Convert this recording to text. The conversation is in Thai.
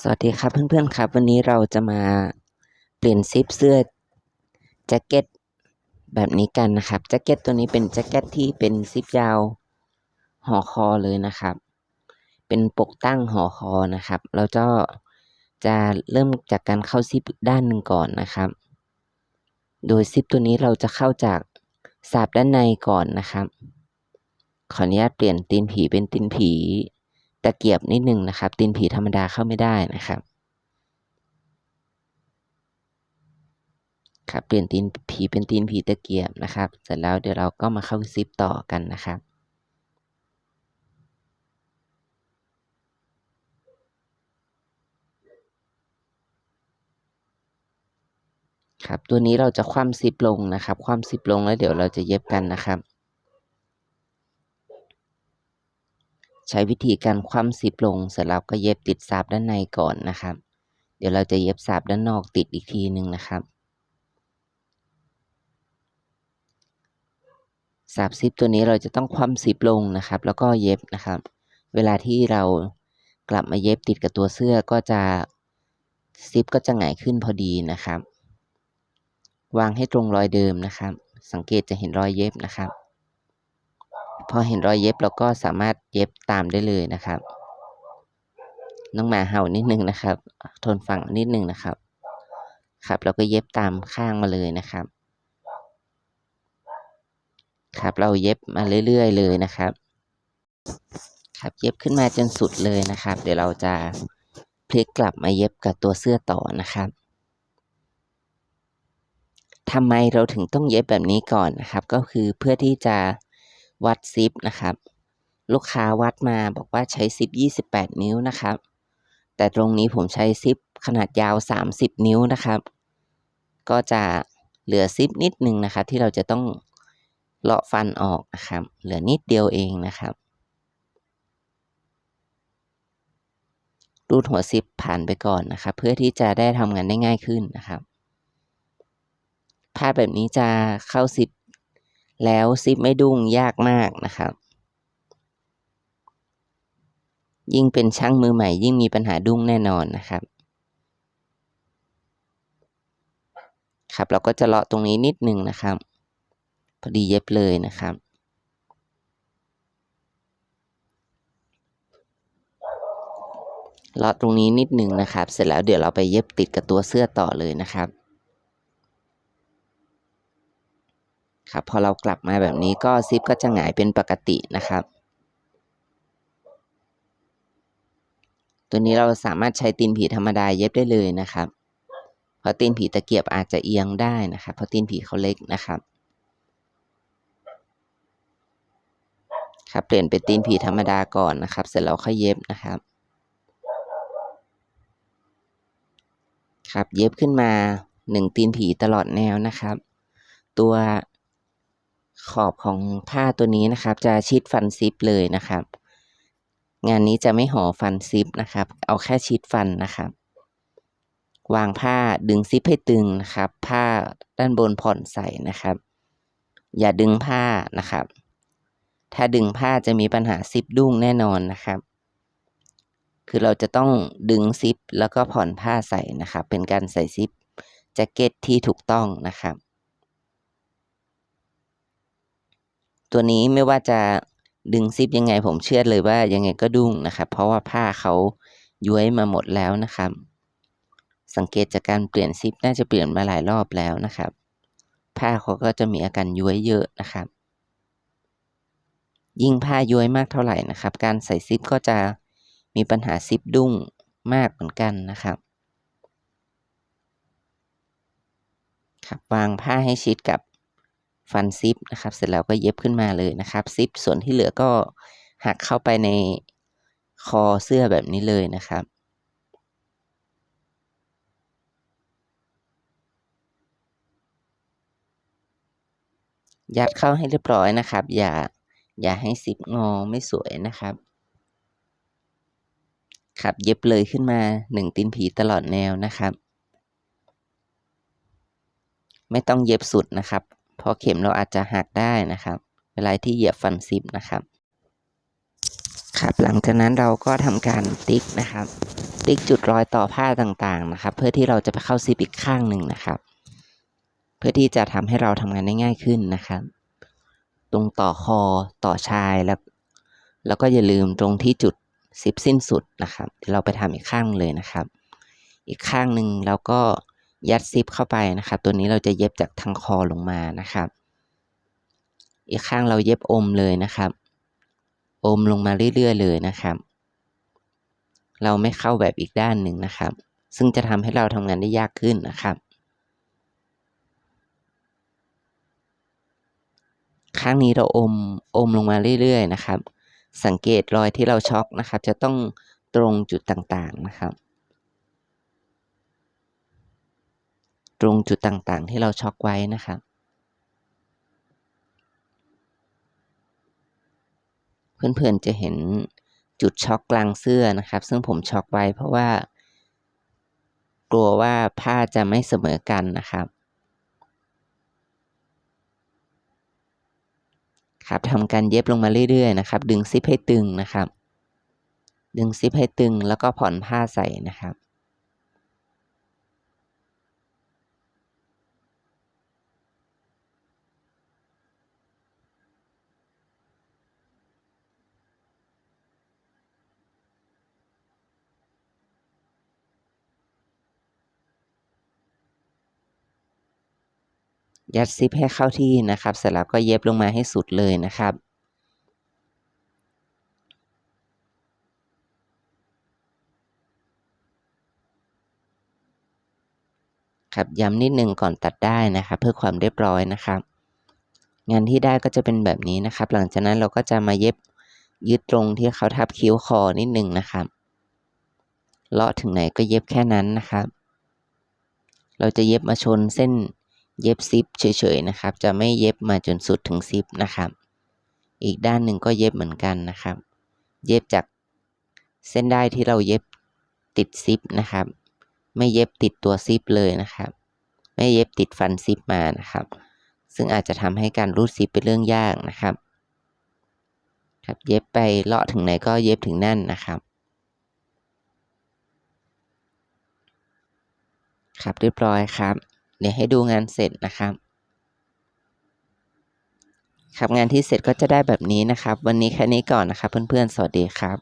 สวัสดีครับเพื่อนๆครับ วันนี้เราจะมาเปลี่ยนซิปเสื้อแจ็คเก็ตแบบนี้กันนะครับแจ็คเก็ตตัวนี้เป็นแจ็คเก็ตที่เป็นซิปยาวห่อคอเลยนะครับ เป็นปกตั้งห่อคอนะครับ เราจะจะเริ่มจากการเข้าซิปด้านหนึ่งก่อนนะครับ โดยซิปตัวนี้เราจะเข้าจากสาบด้านในก่อนนะครับ ขออนุญาตเปลี่ยนตีนผีเป็นตีนผี ตะเกียบนิดนึงนะครับ ตีนผีธรรมดาเข้าไม่ได้นะครับ ครับเปลี่ยนตีนผีเป็นตีนผีตะเกียบนะครับ เสร็จแล้วเดี๋ยวเราก็มาเข้าซิปต่อกันนะครับครับตัวนี้เราจะคว่ำซิปลงนะครับ คว่ำซิปลงแล้วเดี๋ยวเราจะเย็บกันนะครับ ใช้วิธีการคว่ำซิปลง เสร็จแล้วก็เย็บติดซับด้านในก่อนนะครับ เดี๋ยวเราจะเย็บซับด้านนอกติดอีกทีหนึ่งนะครับซับซิปตัวนี้เราจะต้องคว่ำซิปลงนะครับ แล้วก็เย็บนะครับ เวลาที่เรากลับมาเย็บติดกับตัวเสื้อก็จะซิปก็จะหงายขึ้นพอดีนะครับ วางให้ตรงรอยเดิมนะครับ สังเกตจะเห็นรอยเย็บนะครับ พอเห็นรอยเย็บเราก็สามารถเย็บตามได้เลยนะครับ น้องหมาเห่านิดนึงนะครับ ทนฟังนิดนึงนะครับ ครับเราก็เย็บตามข้างมาเลยนะครับ ครับเราเย็บมาเรื่อยๆเลยนะครับ ครับเย็บขึ้นมาจนสุดเลยนะครับ เดี๋ยวเราจะพลิกกลับมาเย็บกับตัวเสื้อต่อนะครับทำไมเราถึงต้องเย็บแบบนี้ก่อนนะครับ ก็คือเพื่อที่จะ วัดซิปนะครับ ลูกค้าวัดมาบอกว่าใช้ซิป28 นิ้วนะครับ แต่ตรงนี้ผมใช้ซิปขนาดยาว 30 นิ้วนะครับ ก็จะเหลือซิปนิดนึงนะครับ ที่เราจะต้องเลาะฟันออกนะครับ เหลือนิดเดียวเองนะครับรูดหัวซิปผ่านไปก่อนนะครับ เพื่อที่จะได้ทำงานได้ง่ายขึ้นนะครับผ้าแบบนี้จะเข้าซิป แล้วซิปไม่ดุ้งยากมากนะครับ ยิ่งเป็นช่างมือใหม่ ยิ่งมีปัญหาดุ้งแน่นอนนะครับ ครับเราก็จะเลาะตรงนี้นิดนึงนะครับ พอดีเย็บเลยนะครับเลาะตรงนี้นิดหนึ่งนะครับ เสร็จแล้วเดี๋ยวเราไปเย็บติดกับตัวเสื้อต่อเลยนะครับ ครับ พอเรากลับมาแบบนี้ก็ซิปก็จะหงายเป็นปกตินะครับ ตัวนี้เราสามารถใช้ตีนผีธรรมดาเย็บได้เลยนะครับ เพราะตีนผีตะเกียบอาจจะเอียงได้นะครับ เพราะตีนผีเขาเล็กนะครับ ครับเปลี่ยนเป็นตีนผีธรรมดาก่อนนะครับ เสร็จแล้วค่อยเย็บนะครับครับเย็บขึ้นมาหนึ่งตีนผีตลอดแนวนะครับ ตัว ขอบของผ้าตัวนี้นะครับ จะชิดฟันซิปเลยนะครับ งานนี้จะไม่ห่อฟันซิปนะครับ เอาแค่ชิดฟันนะครับ วางผ้าดึงซิปให้ตึงนะครับ ผ้าด้านบนผ่อนใส่นะครับ อย่าดึงผ้านะครับ ถ้าดึงผ้าจะมีปัญหาซิปดุ้งแน่นอนนะครับ คือเราจะต้องดึงซิปแล้วก็ผ่อนผ้าใส่นะครับ เป็นการใส่ซิปแจ็คเก็ตที่ถูกต้องนะครับ ตัวนี้ไม่ว่าจะดึงซิปยังไงผมเชื่อเลยว่ายังไงก็ดุ้งนะครับ เพราะว่าผ้าเขาย้วยมาหมดแล้วนะครับ สังเกตจากการเปลี่ยนซิปน่าจะเปลี่ยนมาหลายรอบแล้วนะครับ ผ้าเขาก็จะมีอาการย้วยเยอะนะครับ ยิ่งผ้าย้วยมากเท่าไหร่นะครับ การใส่ซิปก็จะมีปัญหาซิปดุ้งมากเหมือนกันนะครับครับวางผ้าให้ชิดกับ ฟันซิปนะครับเสร็จแล้วก็เย็บขึ้นมาเลยนะครับซิปส่วนที่เหลือก็หักเข้าไปในคอเสื้อแบบนี้เลยนะครับยัดเข้าให้เรียบร้อยนะครับ อย่าอย่าให้ซิปงอไม่สวยนะครับ ครับเย็บเลยขึ้นมาหนึ่งตีนผีตลอดแนวนะครับ ไม่ต้องเย็บสุดนะครับ เพราะเข็มเราอาจจะหักได้นะครับ เวลาที่เหยียบฟันซิปนะครับ ครับหลังจากนั้นเราก็ทำการติ๊กนะครับ ติ๊กจุดรอยต่อผ้าต่างๆนะครับ เพื่อที่เราจะไปเข้าซิปอีกข้างหนึ่งนะครับ เพื่อที่จะทำให้เราทำงานได้ง่ายขึ้นนะครับ ตรงต่อคอต่อชายแล้ว แล้วก็อย่าลืมตรงที่จุดซิปสิ้นสุดนะครับเดี๋ยวเราไปทำอีกข้างเลยนะครับ อีกข้างหนึ่งเราก็ ยัดซิปเข้าไปนะครับ ตัวนี้เราจะเย็บจากทางคอลงมานะครับ อีกข้างเราเย็บอมเลยนะครับ อมลงมาเรื่อยๆเลยนะครับ เราไม่เข้าแบบอีกด้านหนึ่งนะครับ ซึ่งจะทำให้เราทำงานได้ยากขึ้นนะครับ ข้างนี้เราอมอมลงมาเรื่อยๆนะครับ สังเกตรอยที่เราช็อกนะครับ จะต้องตรงจุดต่างๆนะครับ ตรงจุดต่างๆ ที่เราช็อกไว้นะครับ เพื่อนๆจะเห็นจุดช็อกกลางเสื้อนะครับ ซึ่งผมช็อกไว้เพราะว่า กลัวว่าผ้าจะไม่เสมอกันนะครับ ครับทำการเย็บลงมาเรื่อยๆนะครับ ดึงซิปให้ตึงนะครับ ดึงซิปให้ตึงแล้วก็ผ่อนผ้าใส่นะครับ ยัดซิปให้เข้าที่นะครับ เสร็จแล้วก็เย็บลงมาให้สุดเลยนะครับครับย้ำนิดนึงก่อนตัดได้นะครับ เพื่อความเรียบร้อยนะครับ งานที่ได้ก็จะเป็นแบบนี้นะครับ หลังจากนั้นเราก็จะมาเย็บยึดตรงที่เขาทับคิ้วคอนิดนึงนะครับเลาะถึงไหนก็เย็บแค่นั้นนะครับ เราจะเย็บมาชนเส้น เย็บซิปเฉยๆนะครับ จะไม่เย็บมาจนสุดถึงซิปนะครับ อีกด้านหนึ่งก็เย็บเหมือนกันนะครับ เย็บจากเส้นได้ที่เราเย็บติดซิปนะครับ ไม่เย็บติดตัวซิปเลยนะครับ ไม่เย็บติดฟันซิปมานะครับ ซึ่งอาจจะทำให้การรูดซิปเป็นเรื่องยากนะครับครับเย็บไปเลาะถึงไหนก็เย็บถึงนั่นนะครับ ครับเรียบร้อยครับ เดี๋ยวให้ดูงานเสร็จนะครับ ครับงานที่เสร็จก็จะได้แบบนี้นะครับ วันนี้แค่นี้ก่อนนะครับ เพื่อนๆ สวัสดีครับ